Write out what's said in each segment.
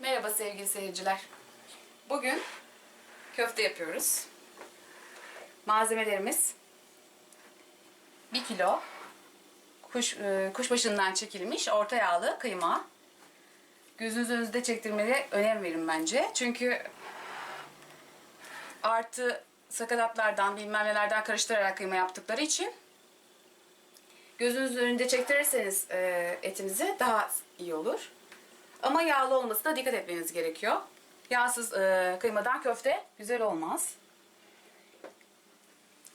Merhaba sevgili seyirciler. Bugün köfte yapıyoruz. Malzemelerimiz 1 kilo kuş, e, kuşbaşından çekilmiş orta yağlı kıyma. Gözünüzün önünde çektirmeye önem verin bence. Çünkü artı sakatatlardan bilmem nelerden karıştırarak kıyma yaptıkları için gözünüzün önünde çektirirseniz e, etinizi daha iyi olur. Ama yağlı olmasına dikkat etmeniz gerekiyor. Yağsız e, kıymadan köfte güzel olmaz.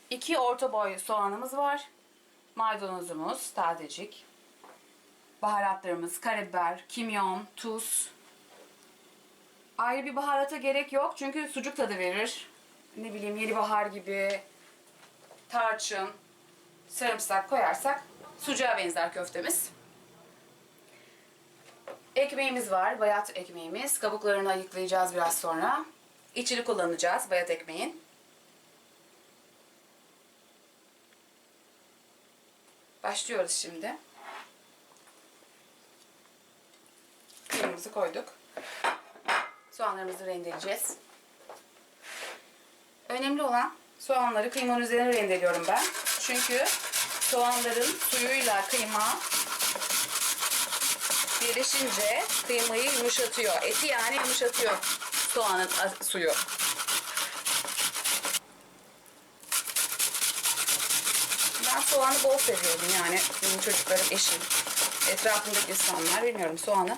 İki orta boy soğanımız var. Maydanozumuz tazecik. Baharatlarımız karabiber, kimyon, tuz. Ayrı bir baharata gerek yok çünkü sucuk tadı verir. Ne bileyim yeni bahar gibi tarçın, sarımsak koyarsak sucuğa benzer köftemiz. Ekmeğimiz var, bayat ekmeğimiz. Kabuklarını ayıklayacağız biraz sonra. İçini kullanacağız bayat ekmeğin. Başlıyoruz şimdi. Kıymamızı koyduk. Soğanlarımızı rendeleyeceğiz. Önemli olan soğanları kıymanın üzerine rendeliyorum ben. Çünkü soğanların suyuyla kıyma birleşince kıymayı yumuşatıyor. Eti yani yumuşatıyor soğanın suyu. Ben soğanı bol seviyorum yani. Benim çocuklarım, eşim, etrafımdaki insanlar bilmiyorum soğanı.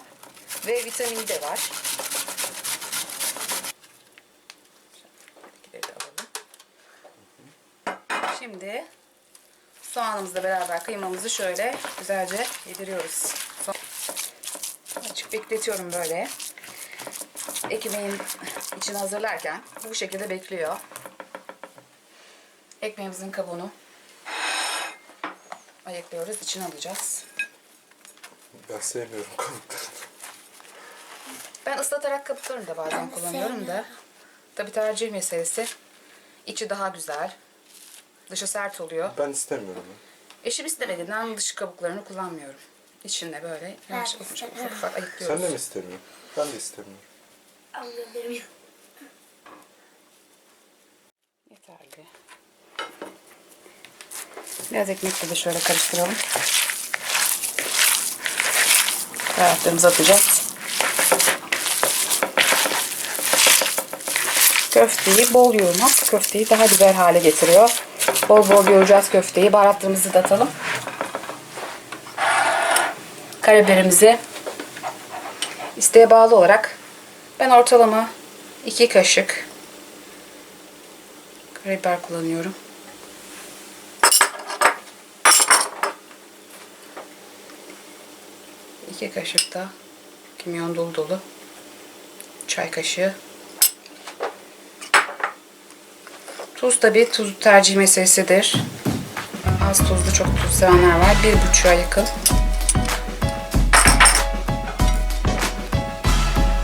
Ve vitamini de var. Şimdi soğanımızla beraber kıymamızı şöyle güzelce yediriyoruz. Bekletiyorum böyle. Ekmeğin içini hazırlarken bu şekilde bekliyor. Ekmeğimizin kabuğunu ayıklıyoruz, içine alacağız. Ben sevmiyorum kabukları. Ben ıslatarak kabuklarını da bazen kullanıyorum da. Tabi tercih meselesi. İçi daha güzel. Dışı sert oluyor. Ben istemiyorum. Eşim istemediğinden dışı kabuklarını kullanmıyorum. İçinde böyle yavaş ufak ufak, ufak, ayıklıyoruz. Sen de mi istemiyorsun? Ben de istemiyorum. Anladım. Yeterli. Biraz ekmekle de şöyle karıştıralım. Baharatlarımızı atacağız. Köfteyi bol yoğurmak köfteyi daha güzel hale getiriyor. Bol bol yoğuracağız köfteyi. Baharatlarımızı da atalım. Karabiberimizi isteğe bağlı olarak ben ortalama 2 kaşık karabiber kullanıyorum. İki kaşık da kimyon dolu dolu. Çay kaşığı. Tuz tabi tuz tercih meselesidir. Az tuzlu çok tuz sevenler var. Bir buçuğa yakın.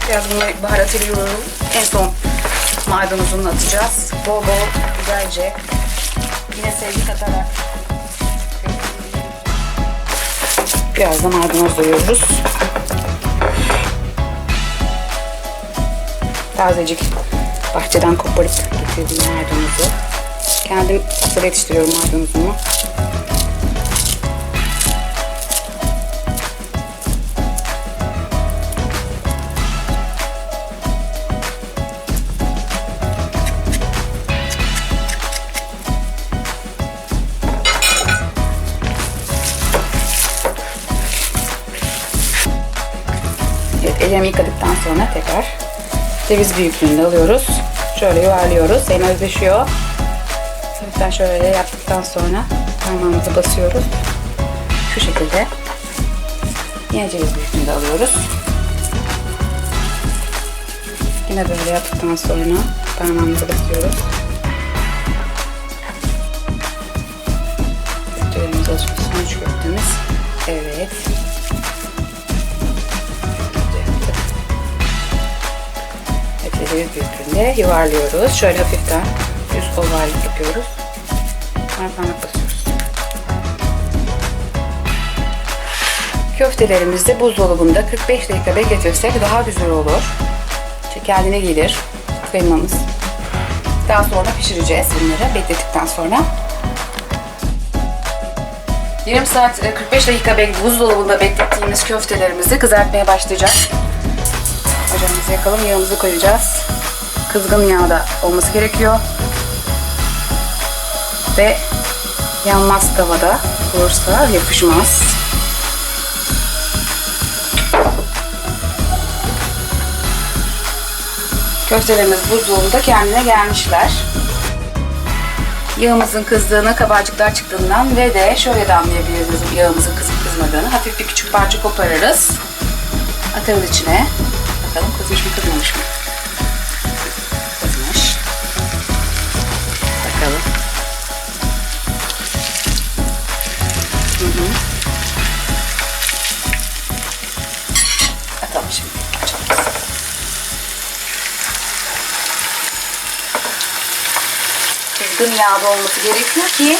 Biraz bunu baharatıyla yoğuralım. En son maydanozunu atacağız. Bol bol güzelce yine sevgi katarak biraz da maydanoz doyuyoruz. Tazecik bahçeden koparıp getirdiğim maydanozu. Kendim hasır yetiştiriyorum maydanozumu. Ellerimi yıkadıktan sonra tekrar ceviz büyüklüğünde alıyoruz. Şöyle yuvarlıyoruz. Elime özleşiyor. Hafiften şöyle yaptıktan sonra parmağımızı basıyoruz. Şu şekilde. Yine ceviz büyüklüğünde alıyoruz. Yine böyle yaptıktan sonra parmağımızı basıyoruz. Köftelerimiz olsun. Sonuç köftemiz. Evet. Ceviz büyüklüğünde yuvarlıyoruz. Şöyle hafiften düz ovallik yapıyoruz. Sonra parmak basıyoruz. Köftelerimizi buzdolabında 45 dakika bekletirsek daha güzel olur. İşte kendine gelir kıymamız. Daha sonra pişireceğiz bunları beklettikten sonra. Yarım saat e, 45 dakika bek- buzdolabında beklettiğimiz köftelerimizi kızartmaya başlayacağız. Ocağımızı yakalım, yağımızı koyacağız. Kızgın yağda olması gerekiyor. Ve yanmaz tavada olursa yapışmaz. Köftelerimiz buzdolabında kendine gelmişler. Yağımızın kızdığını, kabarcıklar çıktığından ve de şöyle de anlayabiliriz yağımızın kızıp kızmadığını. Hafif bir küçük parça koparırız. Atarız içine. Bakalım kızmış mı kızmamış mı? Kızmış. Bakalım. Hı hı. Atalım şimdi kızgın yağda olması gerekiyor ki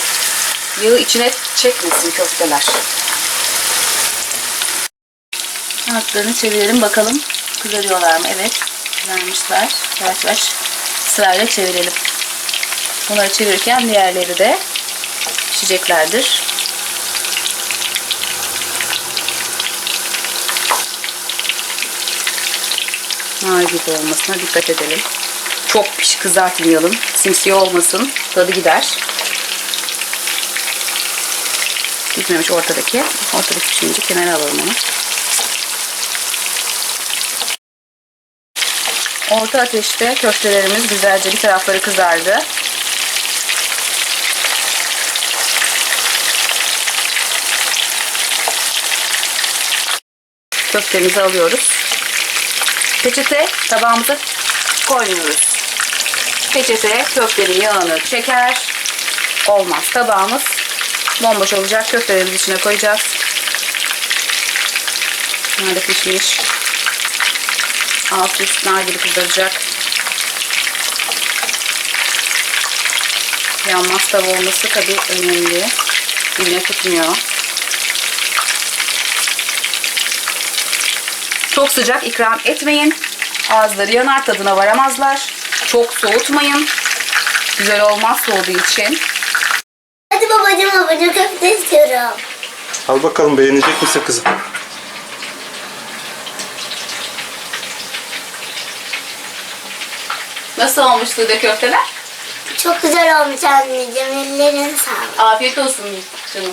yağı içine çekmesin köfteler. Altlarını çevirelim bakalım kızarıyorlar mı? Evet kızarmışlar. Yavaş yavaş sırayla çevirelim. Bunları çevirirken diğerleri de pişeceklerdir. Nar gibi olmasına dikkat edelim. Çok piş kızartmayalım. Simsiyah olmasın. Tadı gider. Gitmemiş ortadaki. Ortadaki pişince kenara alalım onu. Orta ateşte köftelerimiz güzelce bir tarafları kızardı. Köftemizi alıyoruz. Peçete tabağımıza koymuyoruz. Peçete köftenin yağını çeker. Olmaz. Tabağımız bomboş olacak. Köftelerimizi içine koyacağız. Bunlar da pişmiş. Alt üst nar gibi kızaracak. Yanmaz tava olması tabii önemli. Yine tutmuyor. Çok sıcak ikram etmeyin. Ağızları yanar tadına varamazlar. Çok soğutmayın. Güzel olmaz soğuduğu için. Hadi babacığım babacığım köfte istiyorum. Al bakalım beğenecek misin kızım? Nasıl olmuştu de köfteler? Çok güzel olmuş anneciğim. Ellerin sağlık. Afiyet olsun canım.